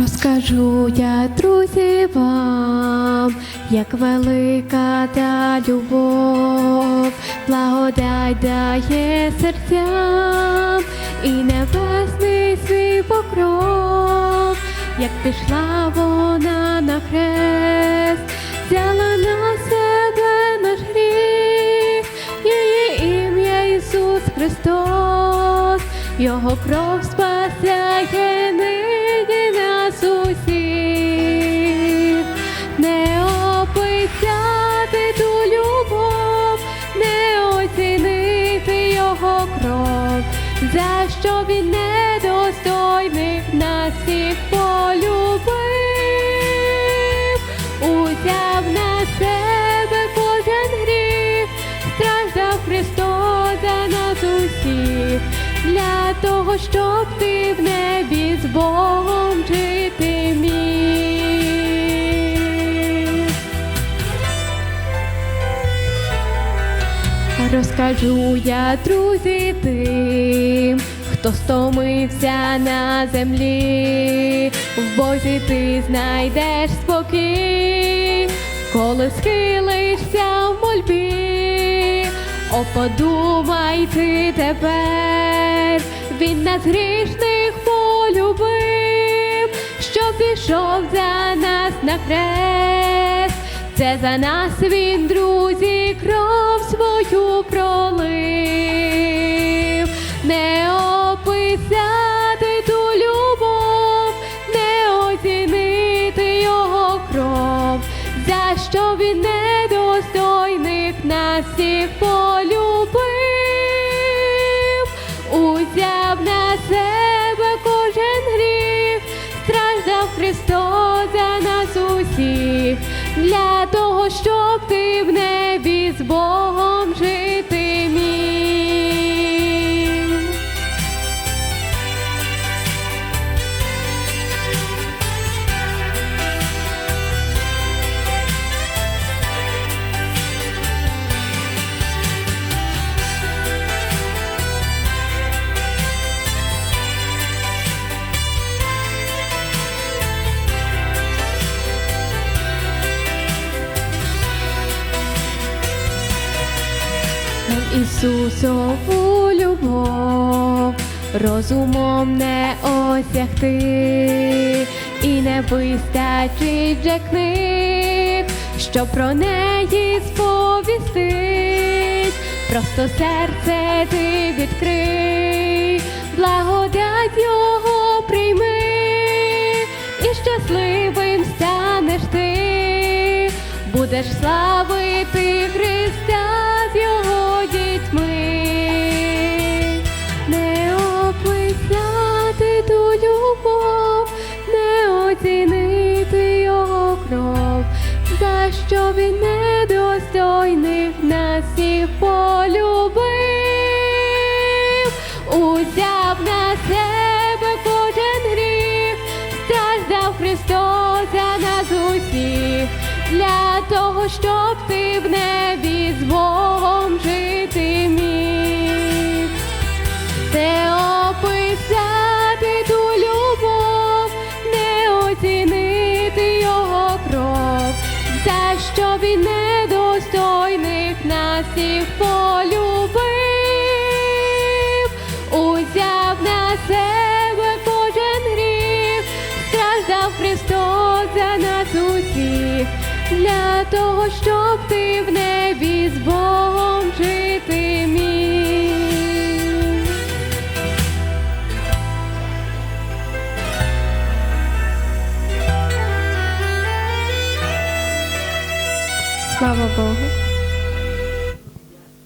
Розкажу я, друзі, вам, як велика та любов, благодать дає серцям і небесний свій покров, як пішла вона на хрест, взяла на себе наш гріх, її ім'я Ісус Христос, Його кров спасяє нині нас усіх, не описати ту любов, не оцінити його кров, за що він недостойних нас всіх полюбив, узяв на себе кожен гріх, страждав Христос за нас усіх, для того, щоб ти в небі з Богом жити міг. Розкажу я, друзі, тим, хто стомився на землі, в Бозі ти знайдеш спокій, коли схилишся в мольбі, о, подумай ти тепер, він нас грішних полюбив, що пішов за нас на хрест. Це за нас він, друзі, кров свою пролив, не описати ту любов, не оцінити його кров, за що він недостойних нас всіх для того, Нам Ісусову любов розумом не осягти, і не вистачить же книг, що про неї сповістить, просто серце ти відкрий, благодать його прийми, і щасливим станеш ти, будеш славити Христа нас всіх полюбив, узяв на себе кожен гріх, страждав Христос за нас усіх, для того, щоб ти в небі з всіх полюбив, узяв на себе кожен гріх, страждав Христос за нас усіх, для того, щоб ти в небі з Богом жити міг. Слава Богу.